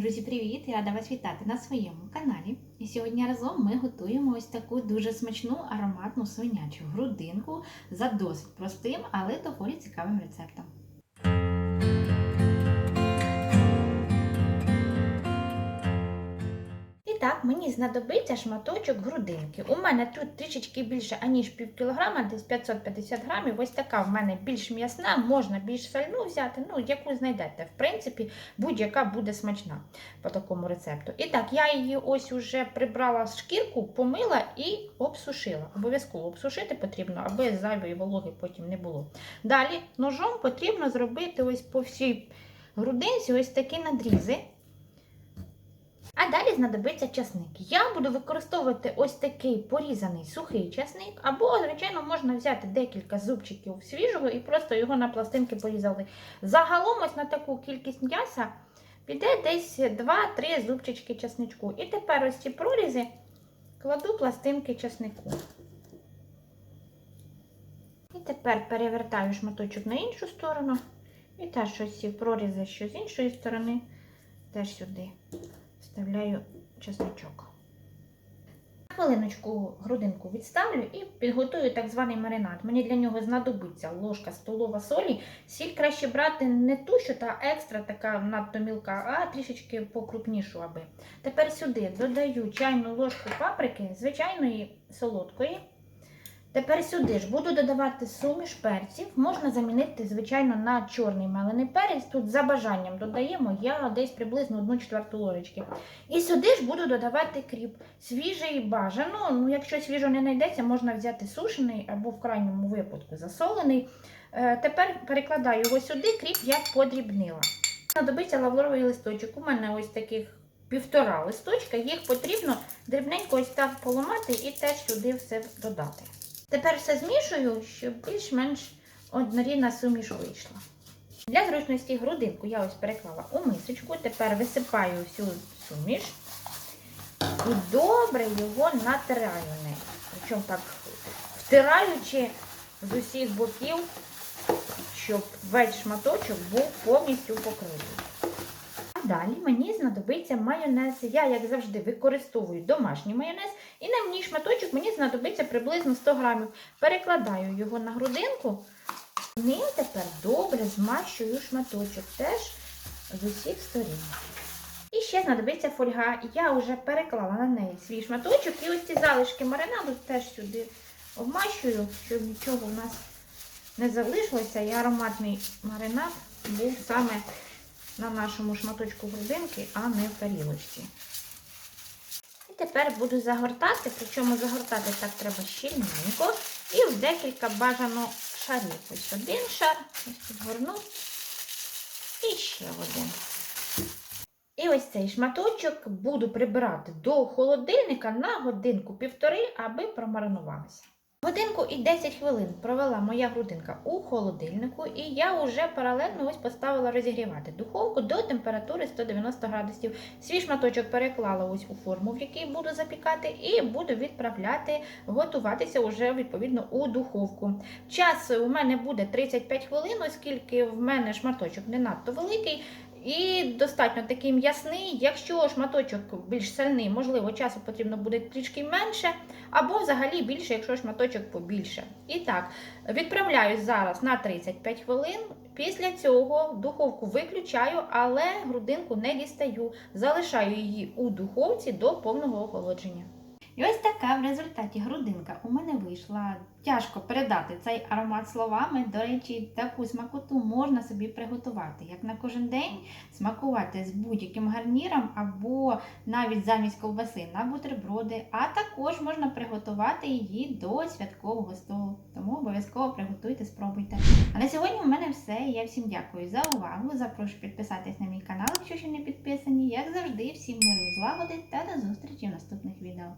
Друзі, привіт! Я рада вас вітати на своєму каналі. І сьогодні разом ми готуємо ось таку дуже смачну ароматну свинячу грудинку за досить простим, але доволі цікавим рецептом. Мені знадобиться шматочок грудинки. У мене тут трішечки більше, аніж пів кілограма, десь 550 грамів. Ось така в мене більш м'ясна, можна більш сальну взяти, ну, яку знайдете. В принципі, будь-яка буде смачна по такому рецепту. І так, я її ось уже прибрала з шкірку, помила і обсушила. Обов'язково обсушити потрібно, аби зайвої вологи потім не було. Далі ножом потрібно зробити ось по всій грудинці ось такі надрізи. А далі знадобиться часник. Я буду використовувати ось такий порізаний сухий часник, або, звичайно, можна взяти декілька зубчиків свіжого і просто його на пластинки порізали. Загалом ось на таку кількість м'яса піде десь 2-3 зубчички часничку. І тепер ось ці прорізи кладу пластинки часнику. І тепер перевертаю шматочок на іншу сторону. І теж ось ці прорізи, що з іншої сторони, теж сюди вставляю чесночок. Хвилиночку грудинку відставлю і підготую так званий маринад. Мені для нього знадобиться ложка столова солі. Сіль краще брати не ту, що та екстра, така надто мілка, а трішечки покрупнішу аби. Тепер сюди додаю чайну ложку паприки, звичайної солодкої. Тепер сюди ж буду додавати суміш перців. Можна замінити, звичайно, на чорний мелений перець. Тут за бажанням додаємо я десь приблизно 1 четверту ложечки. І сюди ж буду додавати кріп. Свіжий бажано. Ну, якщо свіжо не знайдеться, можна взяти сушений або в крайньому випадку засолений. Е, тепер перекладаю його сюди, кріп я подрібнила. Знадобиться лавровий листочок. У мене ось таких півтора листочка. Їх потрібно дрібненько ось так поламати і теж сюди все додати. Тепер все змішую, щоб більш-менш однорідна суміш вийшла. Для зручності грудинку я ось переклала у мисочку, тепер висипаю всю суміш і добре його натираю нею. Причому так втираючи з усіх боків, щоб весь шматочок був повністю покритий. А далі мені знадобиться майонез. Я, як завжди, використовую домашній майонез. І на мені шматочок мені знадобиться приблизно 100 грамів. Перекладаю його на грудинку. Ним тепер добре змащую шматочок теж з усіх сторін. І ще знадобиться фольга. Я вже переклала на неї свій шматочок. І ось ці залишки маринаду теж сюди обмащую, щоб нічого у нас не залишилося. І ароматний маринад був саме на нашому шматочку грудинки, а не в тарілочці. І тепер буду загортати, причому загортати так треба щільненько. І в декілька бажано шарів. Ось один шар, ось підгорну. І ще один. І ось цей шматочок буду прибирати до холодильника на годинку-півтори, аби промаринувалися. Годинку і 10 хвилин провела моя грудинка у холодильнику, і я вже паралельно ось поставила розігрівати духовку до температури 190 градусів. Свій шматочок переклала ось у форму, в якій буду запікати, і буду відправляти готуватися уже відповідно у духовку. Час у мене буде 35 хвилин, оскільки в мене шматочок не надто великий. І достатньо такий м'ясний. Якщо шматочок більш сильний, можливо, часу потрібно буде трішки менше, або взагалі більше, якщо шматочок побільше. І так, відправляюсь зараз на 35 хвилин. Після цього духовку виключаю, але грудинку не дістаю. Залишаю її у духовці до повного охолодження. І ось така в результаті грудинка у мене вийшла. Тяжко передати цей аромат словами. До речі, таку смакоту можна собі приготувати, як на кожен день смакувати з будь-яким гарніром або навіть замість ковбаси на бутерброди, а також можна приготувати її до святкового столу. Тому обов'язково приготуйте, спробуйте. А на сьогодні у мене все. Я всім дякую за увагу. Запрошую підписатись на мій канал, якщо ще не підписані. Як завжди, всім миру і злагоди та до зустрічі в наступних відео.